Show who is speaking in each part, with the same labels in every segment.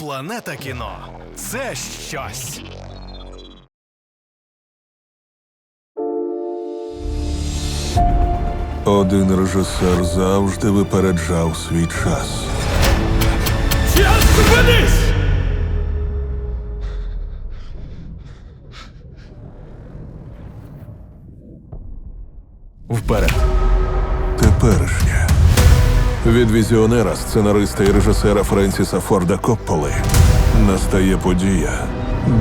Speaker 1: Планета кіно це щось.
Speaker 2: Один режисер завжди випереджав свій час.
Speaker 1: Час зупинись! Вперед.
Speaker 2: Теперішнє. Від візіонера, сценариста і режисера Френсіса Форда Копполи настає подія,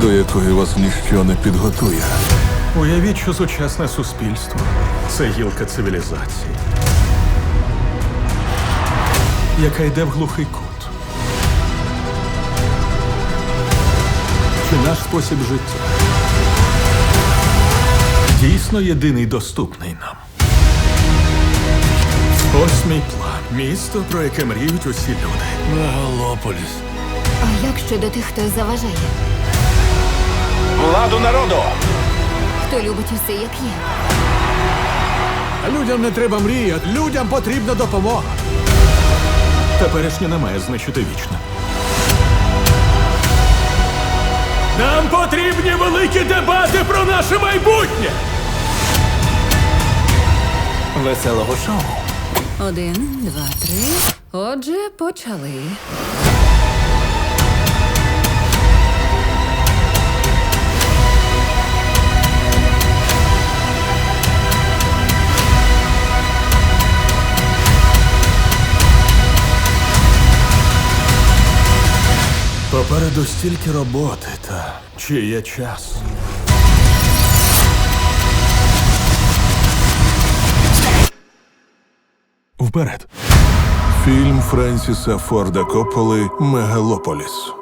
Speaker 2: до якої вас ніщо не підготує.
Speaker 3: Уявіть, що сучасне суспільство це гілка цивілізації, яка йде в глухий кут. Чи наш спосіб життя дійсно єдиний доступний нам? Ось мій план. Місто, про яке мріють усі люди. Мегалополіс.
Speaker 4: А як щодо тих, хто заважає?
Speaker 1: Владу народу!
Speaker 4: Хто любить усе, як є?
Speaker 3: Людям не треба мріяти, людям потрібна допомога. Теперішнє не має знищити вічне. Нам потрібні великі дебати про наше майбутнє.
Speaker 1: Веселого шоу.
Speaker 4: Один, два, три. Отже, почали.
Speaker 3: Попереду стільки роботи та чи є час. Вперед.
Speaker 2: Фільм Френсіса Форда Копполи Мегалополіс.